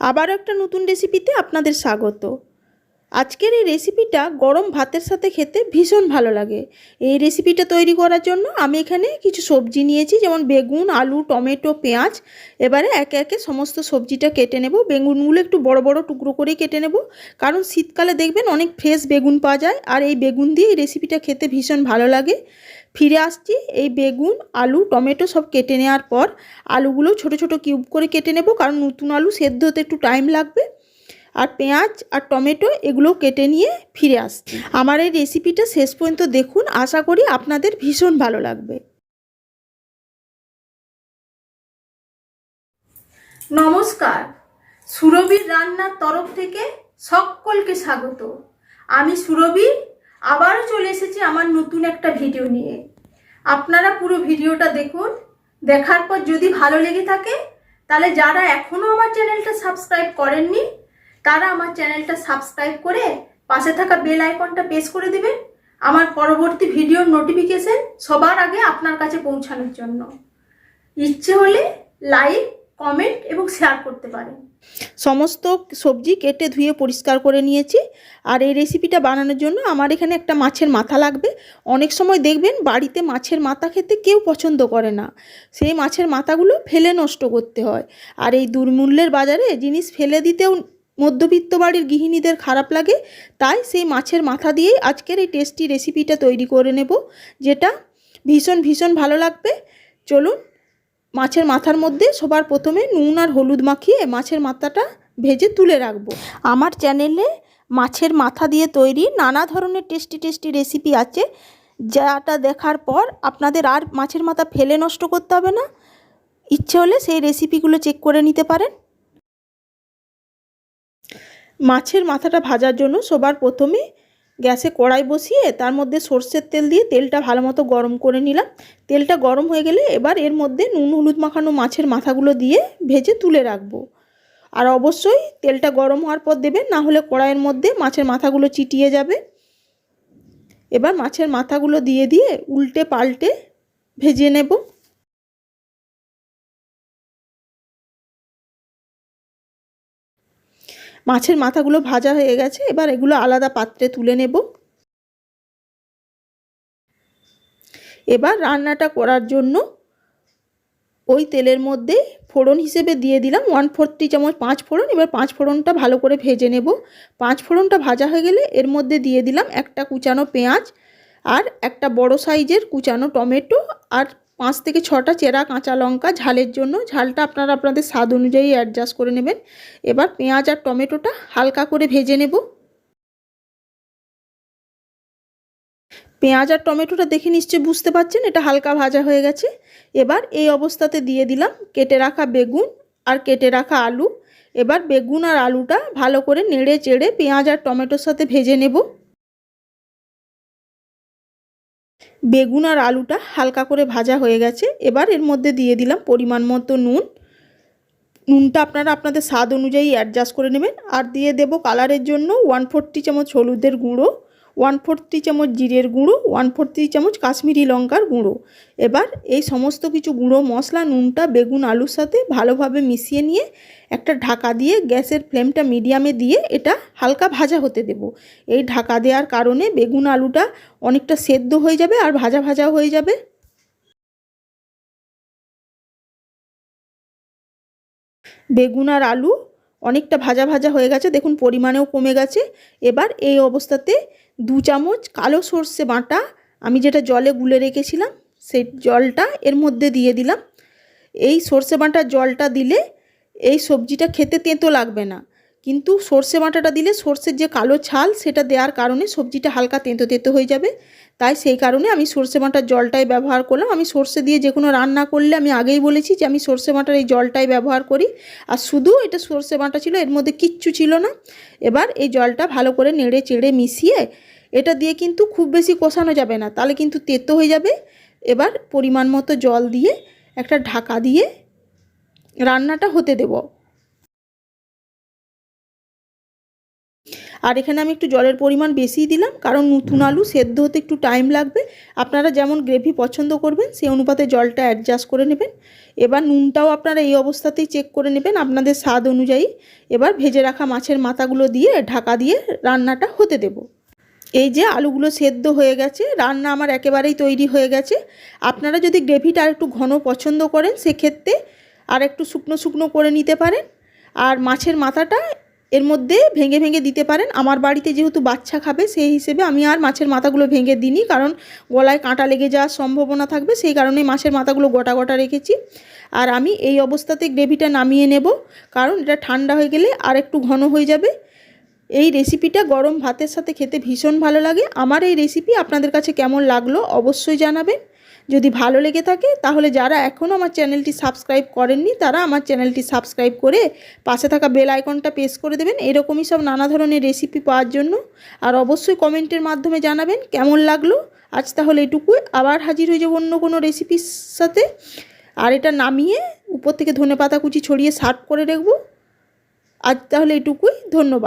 আবারও একটা নতুন রেসিপিতে আপনাদের স্বাগত। আজকের এই রেসিপিটা গরম ভাতের সাথে খেতে ভীষণ ভালো লাগে। এই রেসিপিটা তৈরি করার জন্য আমি এখানে কিছু সবজি নিয়েছি, যেমন বেগুন, আলু, টমেটো, পেঁয়াজ। এবারে একে একে সমস্ত সবজিটা কেটে নেব। বেগুনগুলো একটু বড় বড় টুকরো করেই কেটে নেব। কারণ শীতকালে দেখবেন অনেক ফ্রেশ বেগুন পাওয়া যায়। আর এই বেগুন দিয়ে এই রেসিপিটা খেতে ভীষণ ভালো লাগে। ফিরে আসছি, এই বেগুন, আলু, টমেটো সব কেটে নেওয়ার পর আলুগুলো ছোট ছোট কিউব করে কেটে নেব, কারণ নতুন আলু সেদ্ধ হতে একটু টাইম লাগবে। আর পেঁয়াজ আর টমেটো এগুলো কেটে নিয়ে ফিরে আসছি। আমার এই রেসিপিটা শেষ পর্যন্ত দেখুন, আশা করি আপনাদের ভীষণ ভালো লাগবে। নমস্কার, সুরভির রান্নার তরফ থেকে সকলকে স্বাগত। আমি সুরভি আবারও চলে এসেছি আমার নতুন একটা ভিডিও নিয়ে। আপনারা পুরো ভিডিওটা দেখুন, দেখার পর যদি ভালো লেগে থাকে, তাহলে যারা এখনও আমার চ্যানেলটা সাবস্ক্রাইব করেননি, তারা আমার চ্যানেলটা সাবস্ক্রাইব করে পাশে থাকা বেল আইকনটা প্রেস করে দিবেন আমার পরবর্তী ভিডিওর নোটিফিকেশন সবার আগে আপনার কাছে পৌঁছানোর জন্য। ইচ্ছে হলে লাইক কমেন্ট এবং শেয়ার করতে পারেন। সমস্ত সবজি কেটে ধুয়ে পরিষ্কার করে নিয়েছি। আর এই রেসিপিটা বানানোর জন্য আমার এখানে একটা মাছের মাথা লাগবে। অনেক সময় দেখবেন বাড়িতে মাছের মাথা খেতে কেউ পছন্দ করে না। সেই মাছের মাথাগুলো ফেলে নষ্ট করতে হয়। আর এই দুর্মূল্যের বাজারে জিনিস ফেলে দিতেও মধ্যবিত্ত বাড়ির গৃহিণীদের খারাপ লাগে। তাই সেই মাছের মাথা দিয়েই আজকের এই টেস্টি রেসিপিটা তৈরি করে নেব, যেটা ভীষণ ভীষণ ভালো লাগবে। চলুন মাছের মাথার মধ্যে সবার প্রথমে নুন আর হলুদ মাখিয়ে মাছের মাথাটা ভেজে তুলে রাখব। আমার চ্যানেলে মাছের মাথা দিয়ে তৈরি নানা ধরনের টেস্টি টেস্টি রেসিপি আছে, যাটা দেখার পর আপনাদের আর মাছের মাথা ফেলে নষ্ট করতে হবে না। ইচ্ছে হলে সেই রেসিপিগুলো চেক করে নিতে পারেন। মাছের মাথাটা ভাজার জন্য সবার প্রথমে গ্যাসে কড়াই বসিয়ে তার মধ্যে সর্ষের তেল দিয়ে তেলটা ভালো মতো গরম করে নিলাম। তেলটা গরম হয়ে গেলে এবার এর মধ্যে নুন, হলুদ মাখানো মাছের মাথাগুলো দিয়ে ভেজে তুলে রাখব। আর অবশ্যই তেলটা গরম হওয়ার পর দেবেন, না হলে কড়াইয়ের মধ্যে মাছের মাথাগুলো চিটিয়ে যাবে। এবার মাছের মাথাগুলো দিয়ে দিয়ে উল্টে পাল্টে ভেজে নেব। মাছের মাথাগুলো ভাজা হয়ে গেছে, এবার এগুলো আলাদা পাত্রে তুলে নেব। এবার রান্নাটা করার জন্য ওই তেলের মধ্যে ফোড়ন হিসেবে দিয়ে দিলাম ওয়ান ফোরটি চামচ পাঁচ ফোড়ন, এবার পাঁচ ফোড়নটা ভালো করে ভেজে নেব। পাঁচ ফোড়নটা ভাজা হয়ে গেলে এর মধ্যে দিয়ে দিলাম একটা কুচানো পেঁয়াজ আর একটা বড় সাইজের কুচানো টমেটো আর পাঁচ থেকে ছটা চেরা কাঁচা লঙ্কা ঝালের জন্য। ঝালটা আপনারা আপনাদের স্বাদ অনুযায়ী অ্যাডজাস্ট করে নেবেন। এবার পেঁয়াজ আর টমেটোটা হালকা করে ভেজে নেব। পেঁয়াজ আর টমেটোটা দেখে নিশ্চয়ই বুঝতে পারছেন, এটা হালকা ভাজা হয়ে গেছে। এবার এই অবস্থাতে দিয়ে দিলাম কেটে রাখা বেগুন আর কেটে রাখা আলু। এবার বেগুন আর আলুটা ভালো করে নেড়ে চেড়ে পেঁয়াজ আর টমেটোর সাথে ভেজে নেব। বেগুন আর আলুটা হালকা করে ভাজা হয়ে গেছে। এবার এর মধ্যে দিয়ে দিলাম পরিমাণ মতো নুন। নুনটা আপনারা আপনাদের স্বাদ অনুযায়ী অ্যাডজাস্ট করে নেবেন। আর দিয়ে দেব কালারের জন্য ওয়ান ফোরটি চামচ হলুদের গুঁড়ো। ওয়ান ফোরটি চামচ জিরের গুঁড়ো ওয়ান ফোরটি চামচ কাশ্মীরি লঙ্কার গুঁড়ো। এবার এই সমস্ত কিছু গুঁড়ো, মশলা, নুনটা, বেগুন, আলুর সাথে ভালোভাবে মিশিয়ে নিয়ে একটা ঢাকা দিয়ে গ্যাসের ফ্লেমটা মিডিয়ামে দিয়ে এটা হালকা ভাজা হতে দেব। এই ঢাকা দেওয়ার কারণে বেগুন আলুটা অনেকটা সেদ্ধ হয়ে যাবে আর ভাজা ভাজা হয়ে যাবে। বেগুন আর আলু অনেকটা ভাজা ভাজা হয়ে গেছে, দেখুন পরিমাণেও কমে গেছে। এবার এই অবস্থাতে দু চামচ কালো সর্ষে বাঁটা। আমি যেটা জলে গুলে রেখেছিলাম, সেই জলটা এর মধ্যে দিয়ে দিলাম। এই সর্ষে বাঁটার জলটা দিলে এই সবজিটা খেতে তেঁতো লাগবে না। কিন্তু সর্ষে বাটাটা দিলে সর্ষের যে কালো ছাল, সেটা দেওয়ার কারণে সবজিটা হালকা তেঁতো তেঁতো হয়ে যাবে। তাই সেই কারণে আমি সর্ষে বাটার জলটাই ব্যবহার করলাম। আমি সর্ষে দিয়ে যে কোনো রান্না করলে আমি আগেই বলেছি যে আমি সর্ষে বাটার এই জলটাই ব্যবহার করি। আর শুধু এটা সর্ষে বাটা ছিল, এর মধ্যে কিচ্ছু ছিল না। এবার এই জলটা ভালো করে নেড়ে চেড়ে মিশিয়ে এটা দিয়ে কিন্তু খুব বেশি কষানো যাবে না, তাহলে কিন্তু তেতো হয়ে যাবে। এবার পরিমাণ মতো জল দিয়ে একটা ঢাকা দিয়ে রান্নাটা হতে দেব। আর এখানে আমি একটু জলের পরিমাণ বেশিই দিলাম, কারণ নতুন আলু সেদ্ধ হতে একটু টাইম লাগবে। আপনারা যেমন গ্রেভি পছন্দ করবেন, সেই অনুপাতে জলটা অ্যাডজাস্ট করে নেবেন। এবার নুনটাও আপনারা এই অবস্থাতেই চেক করে নেবেন আপনাদের স্বাদ অনুযায়ী। এবার ভেজে রাখা মাছের মাথাগুলো দিয়ে ঢাকা দিয়ে রান্নাটা হতে দেবো। এই যে আলুগুলো সেদ্ধ হয়ে গেছে, রান্না আমার একেবারেই তৈরি হয়ে গেছে। আপনারা যদি গ্রেভিটা আর একটু ঘন পছন্দ করেন, সেক্ষেত্রে আর একটু শুকনো শুকনো করে নিতে পারেন। আর মাছের মাথাটা এর মধ্যে ভেঙে ভেঙে দিতে পারেন। আমার বাড়িতে যেহেতু বাচ্চা খাবে, সেই হিসেবে আমি আর মাছের মাথাগুলো ভেঙে দিইনি। কারণ গলায় কাঁটা লেগে যাওয়ার সম্ভাবনা থাকবে, সেই কারণে মাছের মাথাগুলো গোটা গোটা রেখেছি। আর আমি এই অবস্থাতে গ্রেভিটা নামিয়ে নেব, কারণ এটা ঠান্ডা হয়ে গেলে আর একটু ঘন হয়ে যাবে। এই রেসিপিটা গরম ভাতের সাথে খেতে ভীষণ ভালো লাগে। আমার এই রেসিপি আপনাদের কাছে কেমন লাগল অবশ্যই জানাবেন। যদি ভালো লেগে থাকে, তাহলে যারা এখনও আমার চ্যানেলটি সাবস্ক্রাইব করেননি, তারা আমার চ্যানেলটি সাবস্ক্রাইব করে পাশে থাকা বেল আইকনটা প্রেস করে দেবেন এরকমই সব নানা ধরনের রেসিপি পাওয়ার জন্য। আর অবশ্যই কমেন্টের মাধ্যমে জানাবেন কেমন লাগল। আজ তাহলে এটুকুই আবার হাজির হয়ে যাব অন্য কোনো রেসিপির সাথে। আর এটা নামিয়ে উপর থেকে ধনে পাতা কুচি ছড়িয়ে সার্ভ করে রাখব। আজ তাহলে এটুকুই। ধন্যবাদ।